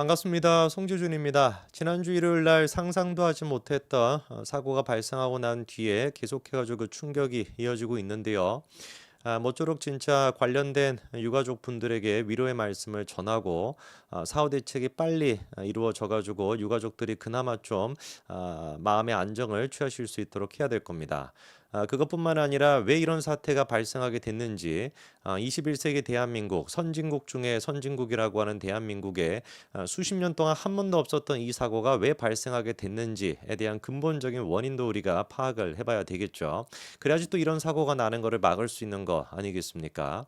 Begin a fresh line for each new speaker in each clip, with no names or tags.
반갑습니다. 송지준입니다. 지난주 일요일 날 상상도 하지 못했던 어, 사고가 발생하고 난 뒤에 계속해가지고 그 충격이 이어지고 있는데요. 아, 모쪼록 진짜 관련된 유가족 분들에게 위로의 말씀을 전하고 아, 사후 대책이 빨리 아, 이루어져 가지고 유가족들이 그나마 좀 아, 마음의 안정을 취하실 수 있도록 해야 될 겁니다. 아, 그것뿐만 아니라 왜 이런 사태가 발생하게 됐는지 아, 21세기 대한민국 선진국 중에 선진국이라고 하는 대한민국에 아, 수십 년 동안 한 번도 없었던 이 사고가 왜 발생하게 됐는지에 대한 근본적인 원인도 우리가 파악을 해봐야 되겠죠. 그래야지 또 이런 사고가 나는 것을 막을 수 있는 거 아니겠습니까?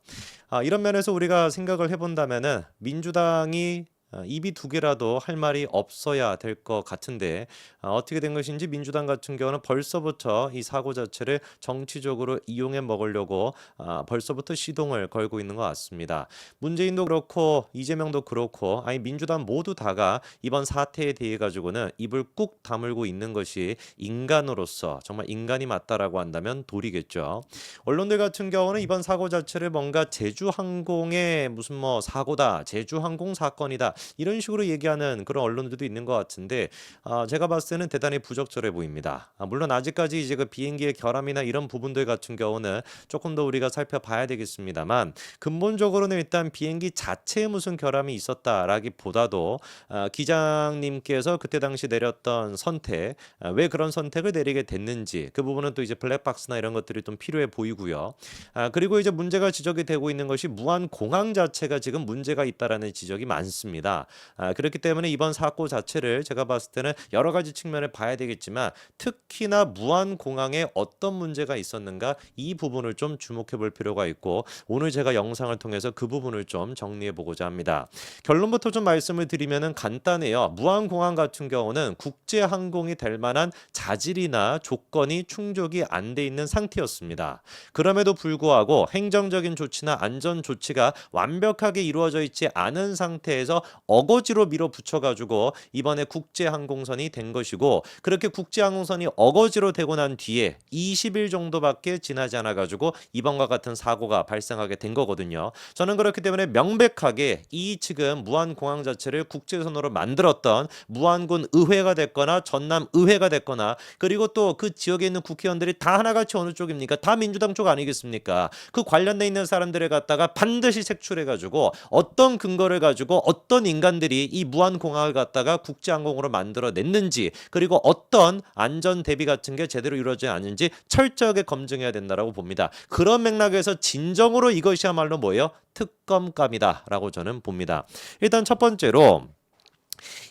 아, 이런 면에서 우리가 생각을 해본다면은 민주당이 어, 입이 두 개라도 할 말이 없어야 될 것 같은데 어, 어떻게 된 것인지 민주당 같은 경우는 벌써부터 이 사고 자체를 정치적으로 이용해 먹으려고 아, 벌써부터 시동을 걸고 있는 것 같습니다. 문재인도 그렇고 이재명도 그렇고 아니 민주당 모두 다가 이번 사태에 대해 가지고는 입을 꾹 다물고 있는 것이 인간으로서 정말 인간이 맞다라고 한다면 도리겠죠. 언론들 같은 경우는 이번 사고 자체를 뭔가 제주항공의 무슨 뭐 사고다, 제주항공 사건이다 이런 식으로 얘기하는 그런 언론들도 있는 것 같은데 아, 제가 봤을 때는 대단히 부적절해 보입니다. 아, 물론 아직까지 이제 그 비행기의 결함이나 이런 부분들 같은 경우는 조금 더 우리가 살펴봐야 되겠습니다만 근본적으로는 일단 비행기 자체에 무슨 결함이 있었다라기보다도 아, 기장님께서 그때 당시 내렸던 선택 아, 왜 그런 선택을 내리게 됐는지 그 부분은 또 이제 블랙박스나 이런 것들이 좀 필요해 보이고요. 아, 그리고 이제 문제가 지적이 되고 있는 것이 무한 공항 자체가 지금 문제가 있다라는 지적이 많습니다. 아, 그렇기 때문에 이번 사고 자체를 제가 봤을 때는 여러 가지 측면을 봐야 되겠지만 특히나 무한 공항에 어떤 문제가 있었는가 이 부분을 좀 주목해 볼 필요가 있고 오늘 제가 영상을 통해서 그 부분을 좀 정리해 보고자 합니다. 결론부터 좀 말씀을 드리면은 간단해요. 무한 공항 같은 경우는 국제 항공이 될 만한 자질이나 조건이 충족이 안 돼 있는 상태였습니다. 그럼에도 불구하고 행정적인 조치나 안전 조치가 완벽하게 이루어져 있지 않은 상태에서 어거지로 밀어붙여 가지고 이번에 국제 항공선이 된 것이고 그렇게 국제 항공선이 어거지로 되고 난 뒤에 20일 정도밖에 지나지 않아 가지고 이번과 같은 사고가 발생하게 된 거거든요. 저는 그렇기 때문에 명백하게 이 지금 무한 공항 자체를 국제선으로 만들었던 무안군 의회가 됐거나 전남 의회가 됐거나 그리고 또 그 지역에 있는 국회의원들이 다 하나같이 어느 쪽입니까? 다 민주당 쪽 아니겠습니까? 그 관련돼 있는 사람들을 갖다가 반드시 색출해 가지고 어떤 근거를 가지고 어떤 인간들이 이 무한 공항을 갖다가 국제항공으로 만들어 냈는지 그리고 어떤 안전 대비 같은 게 제대로 이루어지지 않는지 철저하게 검증해야 된다라고 봅니다. 그런 맥락에서 진정으로 이것이야말로 뭐예요? 특검감이다라고 저는 봅니다. 일단 첫 번째로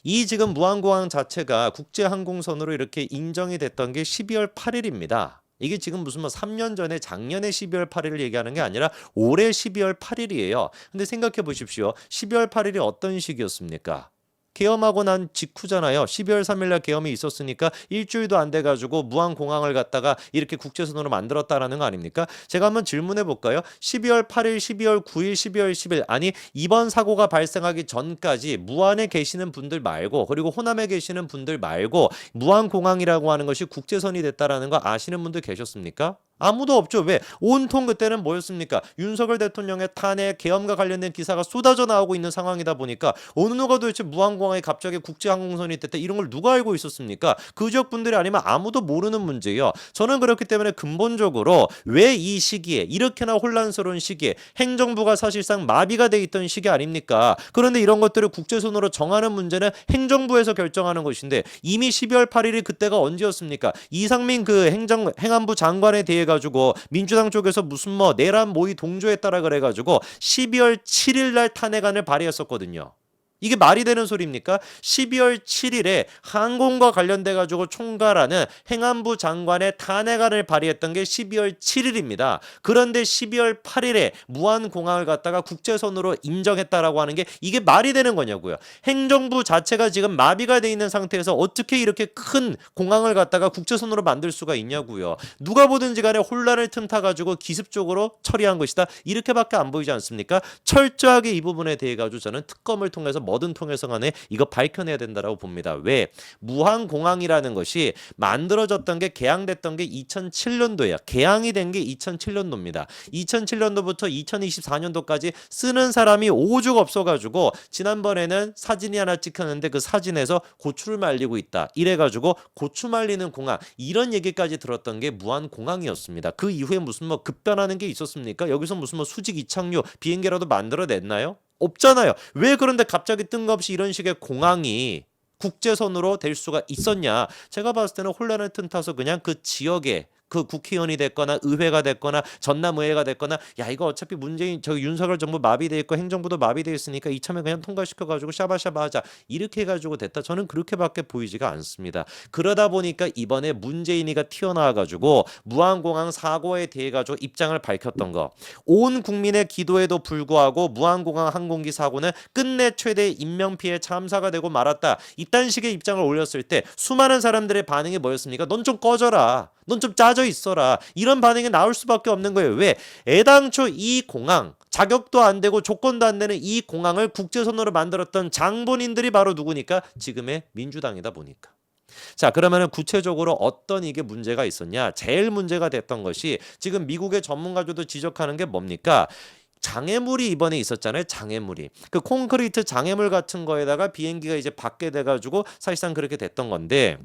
이 지금 무한공항 자체가 국제항공선으로 이렇게 인정이 됐던 게 12월 8일입니다. 이게 지금 무슨 뭐 3년 전에 작년에 12월 8일을 얘기하는 게 아니라 올해 12월 8일이에요. 근데 생각해 보십시오. 12월 8일이 어떤 시기였습니까? 계엄하고 난 직후잖아요. 12월 3일 날 계엄이 있었으니까 일주일도 안 돼 가지고 무한 공항을 갖다가 이렇게 국제선으로 만들었다라는 거 아닙니까? 제가 한번 질문해 볼까요? 12월 8일, 12월 9일, 12월 10일 아니 이번 사고가 발생하기 전까지 무안에 계시는 분들 말고 그리고 호남에 계시는 분들 말고 무한 공항이라고 하는 것이 국제선이 됐다라는 거 아시는 분들 계셨습니까? 아무도 없죠. 왜? 온통 그때는 뭐였습니까? 윤석열 대통령의 탄핵 계엄과 관련된 기사가 쏟아져 나오고 있는 상황이다 보니까 어느 누가 도대체 무한공항에 갑자기 국제항공선이 됐다 이런 걸 누가 알고 있었습니까? 그 지역 분들이 아니면 아무도 모르는 문제예요. 저는 그렇기 때문에 근본적으로 왜 이 시기에 이렇게나 혼란스러운 시기에 행정부가 사실상 마비가 돼 있던 시기 아닙니까? 그런데 이런 것들을 국제선으로 정하는 문제는 행정부에서 결정하는 것인데 이미 12월 8일이 그때가 언제였습니까? 이상민 그 행정 행안부 장관에 대해 가지고 민주당 쪽에서 무슨 뭐 내란 모의 동조했다라 그래 가지고 12월 7일 날 탄핵안을 발의했었거든요. 이게 말이 되는 소리입니까? 12월 7일에 항공과 관련돼 가지고 총괄하는 행안부 장관의 탄핵안을 발의했던 게 12월 7일입니다. 그런데 12월 8일에 무한공항을 갖다가 국제선으로 인정했다라고 하는 게 이게 말이 되는 거냐고요. 행정부 자체가 지금 마비가 돼 있는 상태에서 어떻게 이렇게 큰 공항을 갖다가 국제선으로 만들 수가 있냐고요. 누가 보든지 간에 혼란을 틈타 가지고 기습적으로 처리한 것이다. 이렇게밖에 안 보이지 않습니까? 철저하게 이 부분에 대해 가지고 저는 특검을 통해서 뭐든 통해서 간에 이거 밝혀내야 된다라고 봅니다. 왜? 무한 공항이라는 것이 만들어졌던 게 개항됐던 게 2007년도예요. 개항이 된 게 2007년도입니다. 2007년도부터 2024년도까지 쓰는 사람이 오죽 없어가지고 지난번에는 사진이 하나 찍혔는데 그 사진에서 고추를 말리고 있다. 이래가지고 고추 말리는 공항 이런 얘기까지 들었던 게 무한 공항이었습니다. 그 이후에 무슨 뭐 급변하는 게 있었습니까? 여기서 무슨 뭐 수직 이착륙 비행기라도 만들어냈나요? 없잖아요. 왜 그런데 갑자기 뜬금없이 이런 식의 공항이 국제선으로 될 수가 있었냐? 제가 봤을 때는 혼란을 틈타서 그냥 그 지역에 그 국회의원이 됐거나 의회가 됐거나 전남의회가 됐거나 야 이거 어차피 문재인 저 윤석열 정부 마비돼 있고 행정부도 마비돼 있으니까 이참에 그냥 통과시켜 가지고 샤바샤바 하자. 이렇게 해 가지고 됐다. 저는 그렇게밖에 보이지가 않습니다. 그러다 보니까 이번에 문재인이가 튀어나와 가지고 무한공항 사고에 대해 가지고 입장을 밝혔던 거. 온 국민의 기도에도 불구하고 무한공항 항공기 사고는 끝내 최대 인명피해 참사가 되고 말았다. 이딴 식의 입장을 올렸을 때 수많은 사람들의 반응이 뭐였습니까 넌 좀 꺼져라. 넌 좀 짜져 있어라. 이런 반응이 나올 수밖에 없는 거예요. 왜? 애당초 이 공항 자격도 안 되고 조건도 안 되는 이 공항을 국제선으로 만들었던 장본인들이 바로 누구니까? 지금의 민주당이다 보니까. 자, 그러면은 구체적으로 어떤 이게 문제가 있었냐? 제일 문제가 됐던 것이 지금 미국의 전문가들도 지적하는 게 뭡니까? 장애물이 이번에 있었잖아요. 장애물이. 그 콘크리트 장애물 같은 거에다가 비행기가 이제 받게 돼 가지고 사실상 그렇게 됐던 건데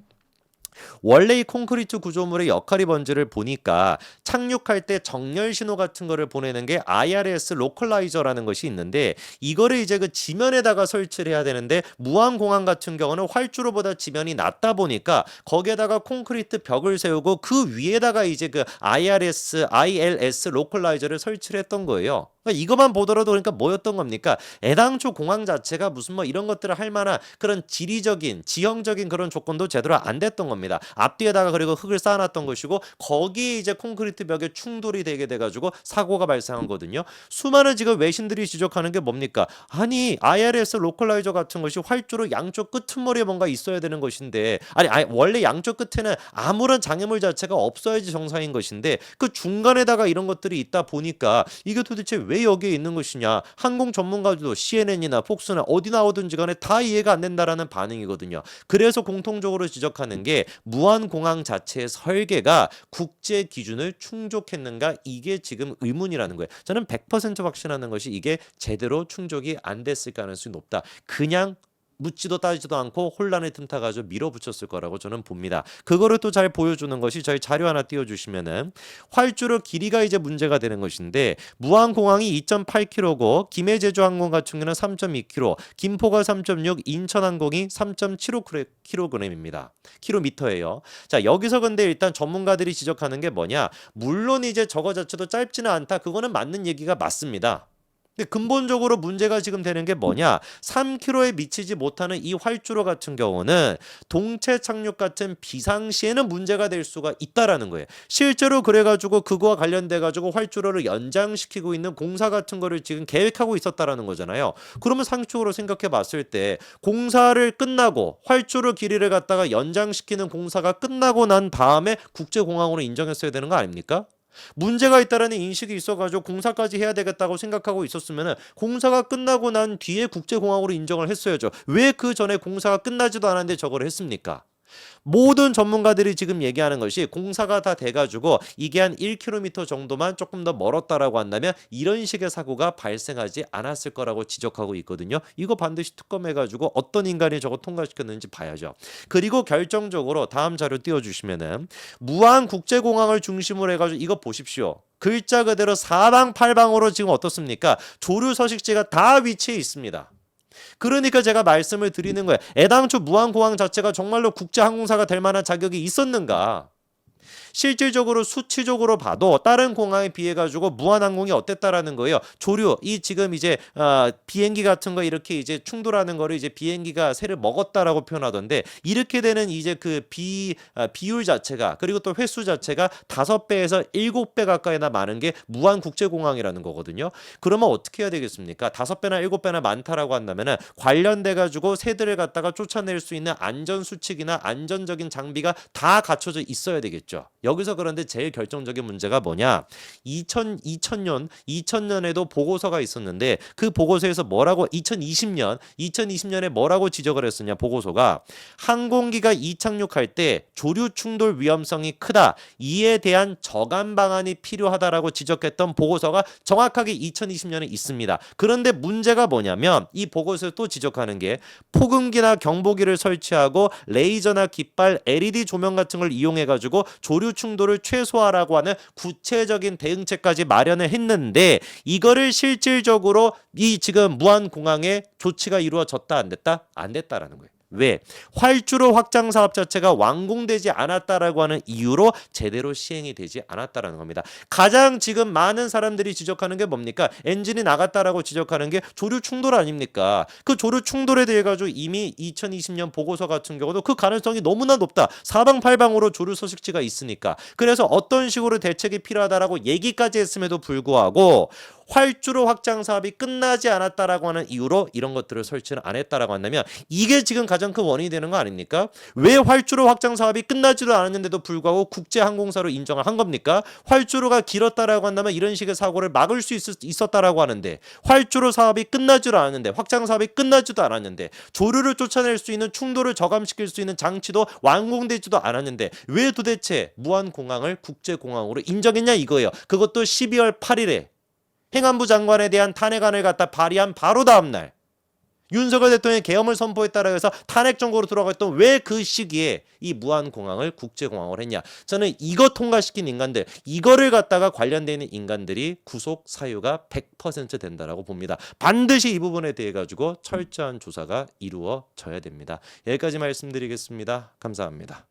원래 이 콘크리트 구조물의 역할이 뭔지를 보니까 착륙할 때 정렬 신호 같은 거를 보내는 게 IRS 로컬라이저라는 것이 있는데 이거를 이제 그 지면에다가 설치를 해야 되는데 무한 공항 같은 경우는 활주로보다 지면이 낮다 보니까 거기에다가 콘크리트 벽을 세우고 그 위에다가 이제 그 IRS, ILS 로컬라이저를 설치를 했던 거예요. 그러니까 이것만 보더라도 그러니까 뭐였던 겁니까? 애당초 공항 자체가 무슨 뭐 이런 것들을 할 만한 그런 지리적인 지형적인 그런 조건도 제대로 안 됐던 겁니다. 앞뒤에다가 그리고 흙을 쌓아놨던 것이고 거기에 이제 콘크리트 벽에 충돌이 되게 돼가지고 사고가 발생한 거거든요. 수많은 지금 외신들이 지적하는 게 뭡니까? 아니 IRS 로컬라이저 같은 것이 활주로 양쪽 끄트머리에 뭔가 있어야 되는 것인데 아니, 아니 원래 양쪽 끝에는 아무런 장애물 자체가 없어야지 정상인 것인데 그 중간에다가 이런 것들이 있다 보니까 이게 도대체 왜 여기에 있는 것이냐 항공 전문가들도 CNN이나 폭스나 어디 나오든지 간에 다 이해가 안 된다라는 반응이거든요. 그래서 공통적으로 지적하는 게 무한공항 자체의 설계가 국제 기준을 충족했는가 이게 지금 의문이라는 거예요. 저는 100% 확신하는 것이 이게 제대로 충족이 안 됐을 가능성이 높다. 그냥 묻지도 따지도 않고 혼란을 틈타 가지고 밀어붙였을 거라고 저는 봅니다. 그거를 또 잘 보여주는 것이 저희 자료 하나 띄워주시면은 활주로 길이가 이제 문제가 되는 것인데 무한공항이 2.8km고 김해제주항공 같은 경우는 3.2km, 김포가 3.6, 인천항공이 3.75kg입니다. 킬로미터예요. 자 여기서 근데 일단 전문가들이 지적하는 게 뭐냐? 물론 이제 저거 자체도 짧지는 않다. 그거는 맞는 얘기가 맞습니다. 근데 근본적으로 문제가 지금 되는 게 뭐냐? 3km에 미치지 못하는 이 활주로 같은 경우는 동체 착륙 같은 비상시에는 문제가 될 수가 있다라는 거예요. 실제로 그래가지고 그거와 관련돼가지고 활주로를 연장시키고 있는 공사 같은 거를 지금 계획하고 있었다라는 거잖아요. 그러면 상식적으로 생각해 봤을 때 공사를 끝나고 활주로 길이를 갖다가 연장시키는 공사가 끝나고 난 다음에 국제공항으로 인정했어야 되는 거 아닙니까? 문제가 있다라는 인식이 있어가지고 공사까지 해야 되겠다고 생각하고 있었으면 공사가 끝나고 난 뒤에 국제공항으로 인정을 했어야죠. 왜 그 전에 공사가 끝나지도 않았는데 저걸 했습니까? 모든 전문가들이 지금 얘기하는 것이 공사가 다 돼가지고 이게 한 1km 정도만 조금 더 멀었다라고 한다면 이런 식의 사고가 발생하지 않았을 거라고 지적하고 있거든요. 이거 반드시 특검해가지고 어떤 인간이 저거 통과시켰는지 봐야죠. 그리고 결정적으로 다음 자료 띄워주시면은 무한 국제공항을 중심으로 해가지고 이거 보십시오. 글자 그대로 사방팔방으로 지금 어떻습니까? 조류 서식지가 다 위치해 있습니다. 그러니까 제가 말씀을 드리는 거예요. 애당초 무한공항 자체가 정말로 국제항공사가 될 만한 자격이 있었는가? 실질적으로 수치적으로 봐도 다른 공항에 비해 가지고 무한항공이 어땠다라는 거예요. 조류 이 지금 이제 어, 비행기 같은 거 이렇게 이제 충돌하는 거를 이제 비행기가 새를 먹었다라고 표현하던데 이렇게 되는 이제 그비 어, 비율 자체가 그리고 또 횟수 자체가 다섯 배에서 일곱 배 가까이나 많은 게 무한 국제공항이라는 거거든요. 그러면 어떻게 해야 되겠습니까? 다섯 배나 일곱 배나 많다라고 한다면은 관련돼 가지고 새들을 갖다가 쫓아낼 수 있는 안전 수칙이나 안전적인 장비가 다 갖춰져 있어야 되겠죠. 여기서 그런데 제일 결정적인 문제가 뭐냐? 2000 2000년 2000년에도 보고서가 있었는데 그 보고서에서 뭐라고 2020년 2020년에 뭐라고 지적을 했었냐 보고서가 항공기가 이착륙할 때 조류 충돌 위험성이 크다. 이에 대한 저감 방안이 필요하다라고 지적했던 보고서가 정확하게 2020년에 있습니다. 그런데 문제가 뭐냐면 이 보고서에 또 지적하는 게 폭음기나 경보기를 설치하고 레이저나 깃발, LED 조명 같은 걸 이용해 가지고 조류 충돌을 최소화하라고 하는 구체적인 대응책까지 마련을 했는데 이거를 실질적으로 이 지금 무한 공항에 조치가 이루어졌다 안 됐다? 안 됐다라는 거예요. 왜? 활주로 확장 사업 자체가 완공되지 않았다라고 하는 이유로 제대로 시행이 되지 않았다라는 겁니다. 가장 지금 많은 사람들이 지적하는 게 뭡니까? 엔진이 나갔다라고 지적하는 게 조류 충돌 아닙니까? 그 조류 충돌에 대해 가지고 이미 2020년 보고서 같은 경우도 그 가능성이 너무나 높다. 사방팔방으로 조류 서식지가 있으니까. 그래서 어떤 식으로 대책이 필요하다라고 얘기까지 했음에도 불구하고 활주로 확장 사업이 끝나지 않았다라고 하는 이유로 이런 것들을 설치를 안 했다라고 한다면 이게 지금 가장 큰 원인이 되는 거 아닙니까? 왜 활주로 확장 사업이 끝나지도 않았는데도 불구하고 국제 항공사로 인정을 한 겁니까? 활주로가 길었다라고 한다면 이런 식의 사고를 막을 수 있, 있었다라고 하는데 활주로 사업이 끝나지도 않았는데 확장 사업이 끝나지도 않았는데 조류를 쫓아낼 수 있는 충돌을 저감시킬 수 있는 장치도 완공되지도 않았는데 왜 도대체 무한 공항을 국제 공항으로 인정했냐 이거예요. 그것도 12월 8일에 행안부 장관에 대한 탄핵안을 갖다 발의한 바로 다음 날 윤석열 대통령이 계엄을 선포했다라 해서 탄핵 정국으로 들어갔던 왜 그 시기에 이 무한 공항을 국제 공항을 했냐? 저는 이거 통과시킨 인간들, 이거를 갖다가 관련돼 있는 인간들이 구속 사유가 100% 된다라고 봅니다. 반드시 이 부분에 대해 가지고 철저한 조사가 이루어져야 됩니다. 여기까지 말씀드리겠습니다. 감사합니다.